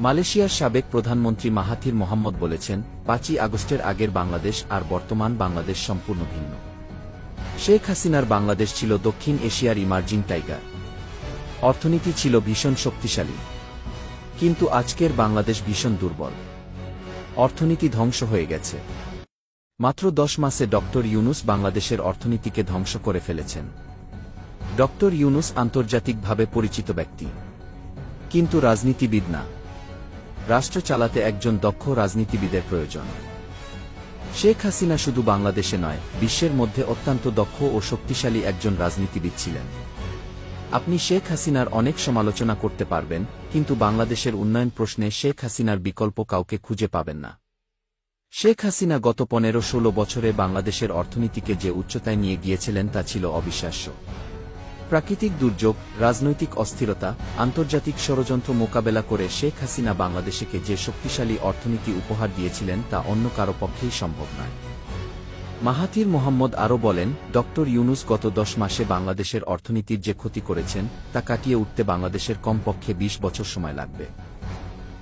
মালয়েশিয়ার সাবেক প্রধানমন্ত্রী মাহাথির মোহাম্মদ বলেছেন, পাঁচই আগস্টের আগের বাংলাদেশ আর বর্তমান বাংলাদেশ সম্পূর্ণ ভিন্ন। শেখ হাসিনার বাংলাদেশ ছিল দক্ষিণ এশিয়ার ইমার্জিং টাইগার। অর্থনীতি ছিল ভীষণ শক্তিশালী। কিন্তু আজকের বাংলাদেশ ভীষণ দুর্বল। অর্থনীতি ধ্বংস হয়ে গেছে। মাত্র দশ মাসে ডক্টর ইউনুস বাংলাদেশের অর্থনীতিকে ধ্বংস করে ফেলেছেন। ডক্টর ইউনুস আন্তর্জাতিকভাবে পরিচিত ব্যক্তি। কিন্তু রাজনীতিবিদ না। রাষ্ট্র চালাতে একজন দক্ষ রাজনীতিবিদের প্রয়োজন। শেখ হাসিনা শুধু বাংলাদেশে নয়, বিশ্বের মধ্যে অত্যন্ত দক্ষ ও শক্তিশালী একজন রাজনীতিবিদ ছিলেন। আপনি শেখ হাসিনার অনেক সমালোচনা করতে পারবেন, কিন্তু বাংলাদেশের উন্নয়ন প্রশ্নে শেখ হাসিনার বিকল্প কাউকে খুঁজে পাবেন না। শেখ হাসিনা গত পনেরো ষোলো বছরে বাংলাদেশের অর্থনীতিকে যে উচ্চতায় নিয়ে গিয়েছিলেন তা ছিল অবিশ্বাস্য। প্রাকৃতিক দুর্যোগ, রাজনৈতিক অস্থিরতা, আন্তর্জাতিক ষড়যন্ত্র মোকাবেলা করে শেখ হাসিনা বাংলাদেশকে যে শক্তিশালী অর্থনীতি উপহার দিয়েছিলেন তা অন্য কারও পক্ষেই সম্ভব নয়। মাহাতির মোহাম্মদ আরও বলেন, ডক্টর ইউনুস গত দশ মাসে বাংলাদেশের অর্থনীতির যে ক্ষতি করেছেন, তা কাটিয়ে উঠতে বাংলাদেশের কমপক্ষে ২০ বছর সময় লাগবে।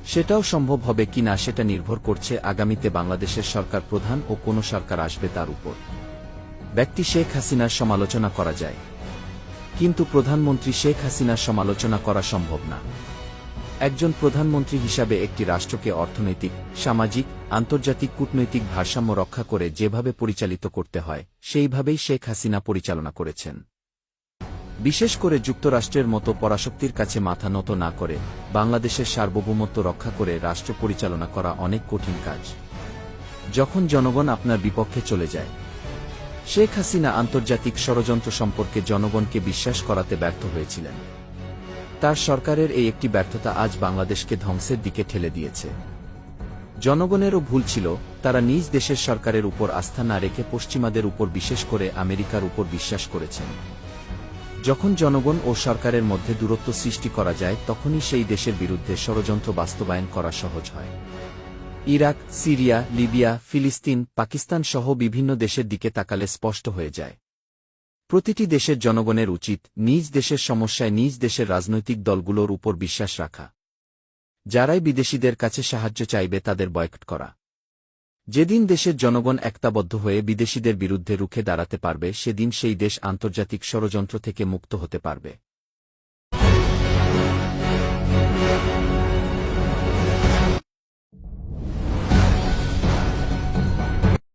সেটাও সম্ভব হবে কিনা সেটা নির্ভর করছে আগামীতে বাংলাদেশের সরকার প্রধান ও কোন সরকার আসবে তার উপর। ব্যক্তি শেখ হাসিনার সমালোচনা করা যায়। কিন্তু প্রধানমন্ত্রী শেখ হাসিনার সমালোচনা করা সম্ভব না। একজন প্রধানমন্ত্রী হিসাবে একটি রাষ্ট্রকে অর্থনৈতিক, সামাজিক, আন্তর্জাতিক কূটনৈতিক ভারসাম্য রক্ষা করে যেভাবে পরিচালিত করতে হয়, সেইভাবেই শেখ হাসিনা পরিচালনা করেছেন। বিশেষ করে যুক্তরাষ্ট্রের মতো পরাশক্তির কাছে মাথা নত না করে বাংলাদেশের সার্বভৌমত্ব রক্ষা করে রাষ্ট্র পরিচালনা করা অনেক কঠিন কাজ। যখন জনগণ আপনার বিপক্ষে চলে যায় শেখ হাসিনা আন্তর্জাতিক ষড়যন্ত্র সম্পর্কে জনগণকে বিশ্বাস করাতে ব্যর্থ হয়েছিলেন। তার সরকারের এই একটি ব্যর্থতা আজ বাংলাদেশকে ধ্বংসের দিকে ঠেলে দিয়েছে। জনগণেরও ভুল ছিল, তারা নিজ দেশের সরকারের উপর আস্থা না রেখে পশ্চিমাদের উপর বিশেষ করে আমেরিকার উপর বিশ্বাস করেছেন। যখন জনগণ ও সরকারের মধ্যে দূরত্ব সৃষ্টি করা যায়, তখনই সেই দেশের বিরুদ্ধে ষড়যন্ত্র বাস্তবায়ন করা সহজ হয়। ইরাক, সিরিয়া, লিবিয়া, ফিলিস্তিন, পাকিস্তান সহ বিভিন্ন দেশের দিকে তাকালে স্পষ্ট হয়ে যায়। প্রতিটি দেশের জনগণের উচিত নিজ দেশের সমস্যায় নিজ দেশের রাজনৈতিক দলগুলোর উপর বিশ্বাস রাখা। যারাই বিদেশিদের কাছে সাহায্য চাইবে তাদের বয়কট করা। যেদিন দেশের জনগণ একতাবদ্ধ হয়ে বিদেশিদের বিরুদ্ধে রুখে দাঁড়াতে পারবে, সেদিন সেই দেশ আন্তর্জাতিক ষড়যন্ত্র থেকে মুক্ত হতে পারবে।